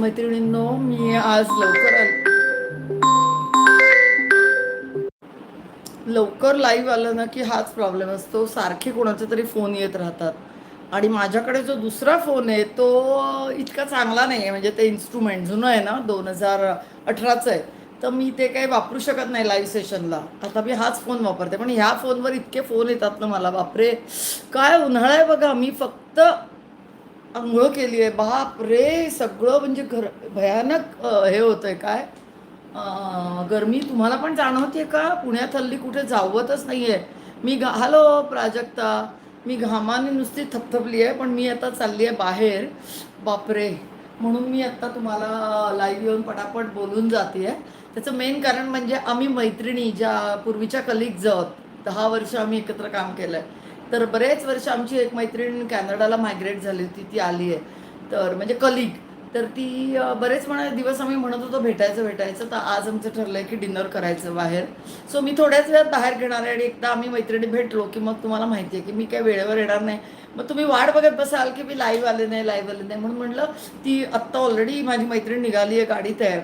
मैत्रिणींनो मी आज लवकर लवकर लाईव्ह आलं ना की हाच प्रॉब्लेम असतो. सारखे कोणाचे तरी फोन येत राहतात. आणि माझ्याकडे जो दुसरा फोन आहे तो इतका चांगला नाही आहे म्हणजे ते इन्स्ट्रुमेंट जुनं आहे ना दोन हजार अठराचं आहे. तर मी ते काही वापरू शकत नाही लाईव्ह सेशनला आता मी हाच फोन वापरते. पण ह्या फोनवर इतके फोन येतात ना मला. बापरे! काय उन्हाळा आहे बघा. मी फक्त आंघोळ केली आहे. बाप रे सगळं म्हणजे घर भयानक हे हे होतंय काय? गरमी तुम्हाला पण जाणवते का? पुण्यात हल्ली कुठे जावतच नाही आहे मी घा हॅलो प्राजक्ता मी घामाने नुसती थपथपली आहे पण मी आता चालली आहे बाहेर. बापरे म्हणून मी आत्ता तुम्हाला लाईव्ह येऊन पटापट बोलून जाते आहे त्याचं मेन कारण म्हणजे आम्ही मैत्रिणी ज्या पूर्वीच्या कलिग्ज आहोत दहा वर्ष आम्ही एकत्र काम केलं आहे तर बरेच वर्ष आमची एक मैत्रीण कॅनडाला मायग्रेट झाली होती ती आली आहे. तर म्हणजे कलिग तर ती बरेच म्हणा दिवस आम्ही म्हणत होतो भेटायचं भेटायचं. तर आज आमचं ठरलं आहे की डिनर करायचं बाहेर. सो मी थोड्याच वेळात बाहेर घेणार आहे आणि एकदा आम्ही मैत्रिणी भेटलो की मग तुम्हाला माहिती आहे की मी काय वेळेवर येणार नाही. मग तुम्ही वाट बघत बसाल की मी लाईव्ह आले नाही लाईव्ह आले नाही. म्हणून म्हटलं ती आत्ता ऑलरेडी माझी मैत्रीण निघाली आहे गाडीत आहे.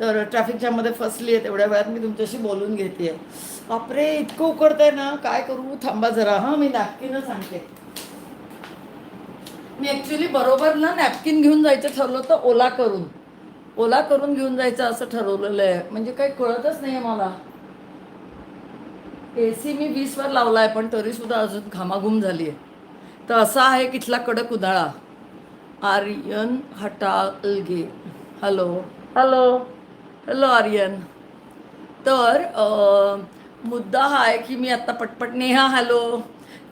तर ट्रॅफिक जॅममध्ये फसली आहे तेवढ्या वेळात मी तुमच्याशी बोलून घेते. बापरे इतकं उकडतंय ना. काय करू? थांबा जरा. हां मी नॅपकिनच सांगते. मी ॲक्च्युली बरोबर ना नॅपकिन घेऊन जायचं ठरलं तर ओला करून. ओला करून घेऊन जायचं असं ठरवलेलं आहे. म्हणजे काही कळतच नाही आहे मला. ए सी मी वीसवर लावला आहे पण तरीसुद्धा अजून घामाघूम झाली आहे तर असा आहे कितला कडक उन्हाळा. आर्यन हटालगे. हॅलो हॅलो हॅलो तर मुद्दा हा आहे की मी आत्ता पटपट नेहा हॅलो.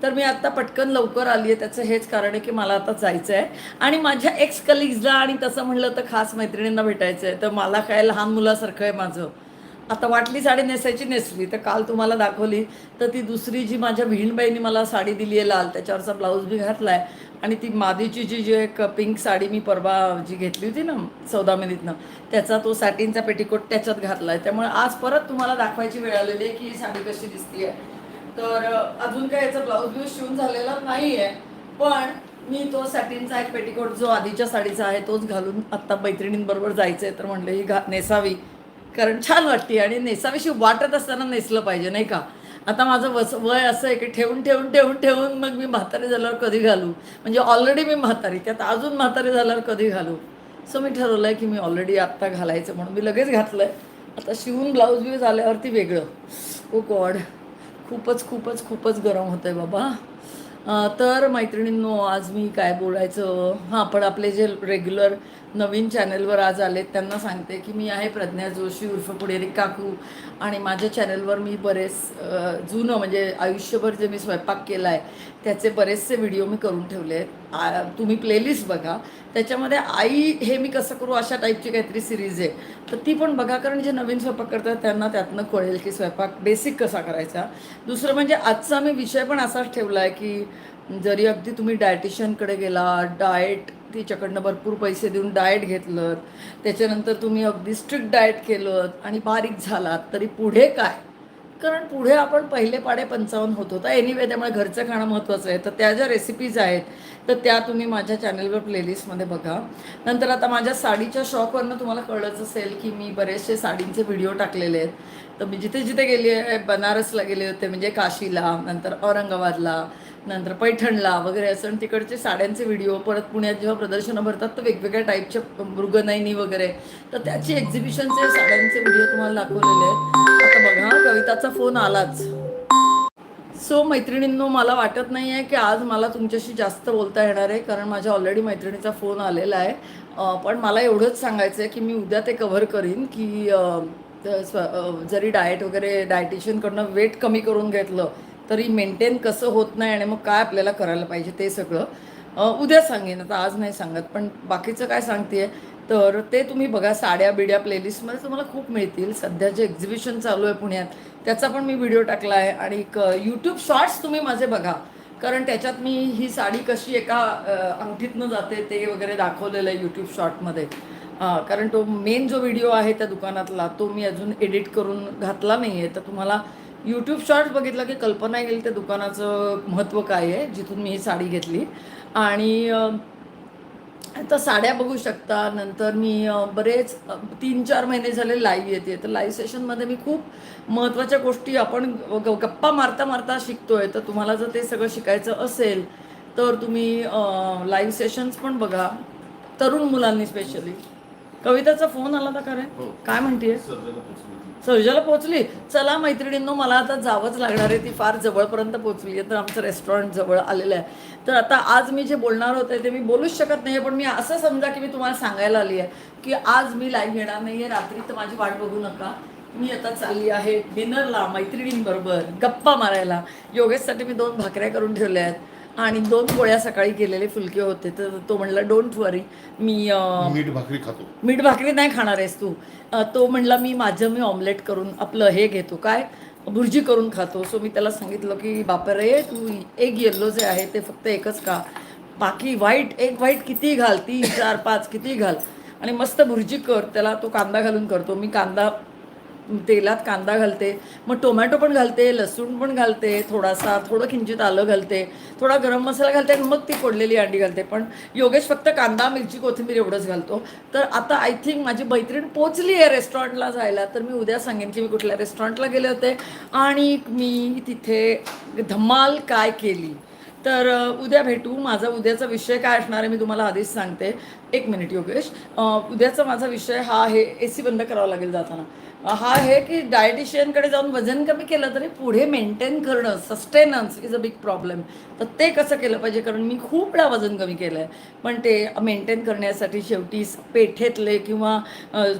तर मी आत्ता पटकन लवकर आली आहे त्याचं हेच कारण आहे की मला आता जायचं आहे आणि माझ्या एक्स कलिग्जला आणि तसं म्हणलं तर खास मैत्रिणींना भेटायचं आहे तर मला काय लहान मुलासारखं आहे माझं. आता वाटली साडी नेसायची नेसली तर काल तुम्हाला दाखवली. तर ती दुसरी जी माझ्या बहीणबाईंनी मला साडी दिली आहे लाल त्याच्यावरचा ब्लाऊज बी घातला आहे आणि ती मादीची जी जी एक पिंक साडी मी परवा जी घेतली होती ना सौदामिनीतनं त्याचा तो सॅटिनचा पेटीकोट त्याच्यात घातला आहे त्यामुळे आज परत तुम्हाला दाखवायची वेळ आलेली आहे की ही साडी कशी दिसते तर अजून काय याचा ब्लाऊज ब्लाऊज शिवून झालेला नाही आहे पण मी तो सॅटिनचा एक पेटिकोट जो आधीच्या साडीचा आहे तोच घालून आत्ता मैत्रिणींबरोबर जायचं आहे तर म्हणलं ही घा नेसावी. कारण छान वाटते आणि नेसावीशी वाटत असताना नेसलं पाहिजे नाही का? आता माझं वस वय असं आहे की ठेवून ठेवून ठेवून ठेवून मग मी म्हातारी झाल्यावर कधी घालू? म्हणजे ऑलरेडी मी म्हातारी त्यात अजून म्हातारी झाल्यावर कधी घालू? सो मी ठरवलं आहे की मी ऑलरेडी आत्ता घालायचं म्हणून मी लगेच घातलं आहे आता शिवून ब्लाऊज बी झाल्यावरती वेगळं. Oh ओ गॉड खूपच खूपच खूपच गरम होतं आहे बाबा. तर मैत्रिणींनो आज मी काय बोलायचं? हां पण आपले जे रेग्युलर नवीन चॅनलवर आज आलेत त्यांना सांगते की मी आहे प्रज्ञा जोशी उर्फ पुढेरी काकू आणि माझ्या चॅनलवर मी बरेच जुनं म्हणजे आयुष्यभर जे मी स्वयंपाक केला आहे त्याचे बरेचसे व्हिडिओ मी करून ठेवले आहेत. आ- तुम्ही प्लेलिस्ट बघा. त्याच्यामध्ये आई हे मी कसं करू अशा टाईपची काहीतरी सिरीज आहे. तर ती पण बघा कारण जे नवीन स्वयंपाक करतात त्यांना त्यातनं कळेल की स्वयंपाक बेसिक कसा करायचा. दुसरं म्हणजे आजचा मी विषय पण असाच ठेवला आहे की जरी अगदी तुम्ही डायटिशियनकडे गेला डाएट तिच्याकडनं भरपूर पैसे देऊन डाएट घेतलं त्याच्यानंतर तुम्ही अगदी स्ट्रिक्ट डाएट केलं आणि बारीक झालात तरी पुढे काय? कारण पुढे आपण पहिले पाडे पंचावन्न होतो तर एनिवे त्यामुळे घरचं खाणं महत्त्वाचं आहे. तर त्या ज्या रेसिपीज आहेत तर त्या तुम्ही माझ्या चॅनलवर प्लेलिस्टमध्ये बघा. नंतर आता माझ्या साडीच्या शॉपवरनं तुम्हाला कळलंच असेल की मी बरेचसे साडींचे व्हिडिओ टाकलेले आहेत. तर मी जिथे जिथे गेली आहे बनारसला गेले होते म्हणजे काशीला नंतर औरंगाबादला नंतर पैठणला वगैरे असं आणि तिकडचे साड्यांचे व्हिडिओ परत पुण्यात जेव्हा प्रदर्शनं भरतात तर वेगवेगळ्या टाईपच्या मृगनयनी वगैरे. तर त्याची एक्झिबिशनचे साड्यांचे व्हिडिओ तुम्हाला दाखवलेले आहेत. आता बघा कविताचा फोन आलाच. सो मैत्रिणींनो मला वाटत नाही आहे की आज मला तुमच्याशी जास्त बोलता येणार आहे कारण माझ्या ऑलरेडी मैत्रिणीचा फोन आलेला आहे. पण मला एवढंच सांगायचं आहे की मी उद्या ते कव्हर करीन की जरी डाएट वगैरे डायटिशियनकडनं वेट कमी करून घेतलं तरी मेंटेन कसं होत नाही आणि मग काय आपल्याला करायला पाहिजे ते सगळं. उद्या सांगेन आता आज नाही सांगत पण बाकीचं काय सांगते तर ते तुम्ही बघा साड्या बिड्या प्लेलिस्टमध्ये तुम्हाला खूप मिळतील. सध्या जे एक्झिबिशन चालू आहे पुण्यात त्याचा पण मी व्हिडिओ टाकला आहे. आणि क यूट्यूब शॉर्ट्स तुम्ही माझे बघा. कारण त्याच्यात मी ही साडी कशी एका अंगठीतनं जाते ते वगैरे दाखवलेलं आहे यूट्यूब शॉर्टमध्ये कारण तो मेन जो व्हिडिओ आहे त्या दुकानातला तो मी अजून एडिट करून घातला नाही आहे तर तुम्हाला यूट्यूब शॉर्ट्स बघितलं की कल्पना येईल त्या दुकानाचं महत्त्व काय आहे जिथून मी ही साडी घेतली. आणि तर साड्या बघू शकता नंतर मी बरेच तीन चार महिने झाले लाईव्ह येते. तर लाईव्ह सेशनमध्ये मी खूप महत्त्वाच्या गोष्टी आपण ग- गप्पा मारता मारता शिकतोय. तर तुम्हाला जर ते सगळं शिकायचं असेल तर तुम्ही लाईव्ह सेशन्स पण बघा. तरुण मुलांनी स्पेशली कविताचा फोन आला का रे? हो. काय पोचली सर्जाला पोहोचली चला मैत्रिणींनो मला आता जावंच लागणार आहे. ती फार जवळपर्यंत पोहोचली आहे. तर आमचं रेस्टॉरंट जवळ आलेलं आहे. तर आता आज मी जे बोलणार होते ते मी बोलूच शकत नाही पण मी असं समजा की मी तुम्हाला सांगायला आली आहे की आज मी लाईव्ह येणार नाही आहे रात्री तर माझी वाट बघू नका. मी आता चालली आहे डिनरला मैत्रिणींबरोबर गप्पा मारायला. योगेशसाठी मी दोन भाकऱ्या करून ठेवल्या आहेत. आणि दोन पोळ्या सकाळी केलेले फुलके होते तर तो म्हणला डोंट वरी मी अं, मीठ भाकरी खातो. मीठ भाकरी नाही खाणार आहेस तू. अ, तो म्हणला मी माझं मी ऑमलेट करून आपलं हे घेतो काय? भुर्जी करून खातो. सो मी त्याला सांगितलं की बापरे तू एक येल्लो जे आहे ते फक्त एकच का बाकी व्हाईट एक व्हाईट किती घाल तीन चार पाच किती घाल. आणि मस्त भुर्जी कर त्याला तो कांदा घालून करतो. मी कांदा तेलात कांदा घालते मग टोमॅटो पण घालते लसूण पण घालते थोडासा थोडं किंचित आलं घालते थोडा गरम मसाला घालते आणि मग ती फोडलेली अंडी घालते. पण योगेश फक्त कांदा मिरची कोथिंबीर एवढंच घालतो. तर आता आय थिंक माझी मैत्रीण पोचली आहे रेस्टॉरंटला जायला. तर मी उद्या सांगेन की मी कुठल्या रेस्टॉरंटला गेले होते आणि मी तिथे धमाल काय केली. तर उद्या भेटू. माझा उद्याचा विषय काय असणार आहे मी तुम्हाला आधीच सांगते. एक मिनिट योगेश. उद्याचा माझा विषय हा आहे ए सी बंद करावा लागेल जाताना. हा आहे की डायटिशियनकडे जाऊन वजन कमी केलं तरी पुढे मेंटेन करणं sustenance is a big problem तर ते कसं केलं पाहिजे? कारण मी खूप वेळा वजन कमी केलं आहे पण ते मेंटेन करण्यासाठी शेवटी पेठेतले किंवा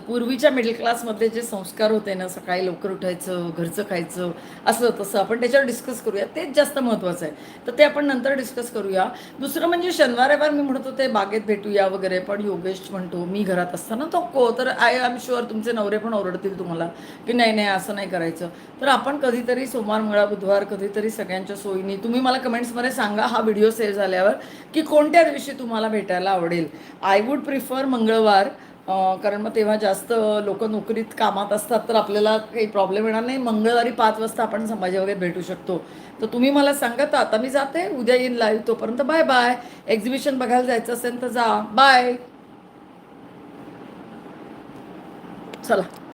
पूर्वीच्या मिडल क्लासमधले जे संस्कार होते ना सकाळी लवकर उठायचं घरचं खायचं असं तसं आपण त्याच्यावर डिस्कस करूया. तेच जास्त महत्त्वाचं आहे. तर ते आपण नंतर डिस्कस करूया. दुसरं म्हणजे शनिवार रविवार मी म्हणत होते बागेत भेटूया वगैरे. पण योगेश म्हणतो मी घरात असताना नको तर आय एम शुअर तुमचे नवरे पण ओरडतील तुम्हाला की नाही नाही असं नाही करायचं. तर आपण कधीतरी सोमवार मंगळा बुधवार कधीतरी सगळ्यांच्या सोयीनी तुम्ही मला कमेंट्समध्ये सांगा हा व्हिडिओ सेव्ह झाल्यावर की कोणत्या दिवशी तुम्हाला भेटायला आवडेल? आय वूड प्रिफर मंगळवार कारण मग तेव्हा जास्त लोक नोकरीत कामात असतात तर आपल्याला काही प्रॉब्लेम येणार नाही. मंगळवारी पाच वाजता आपण संभाजी वगैरे भेटू शकतो. तर तुम्ही मला सांगा तर आता मी जाते उद्या येईन लाईव्ह तोपर्यंत. बाय बाय एक्झिबिशन बघायला जायचं असेल तर जा. बाय चला.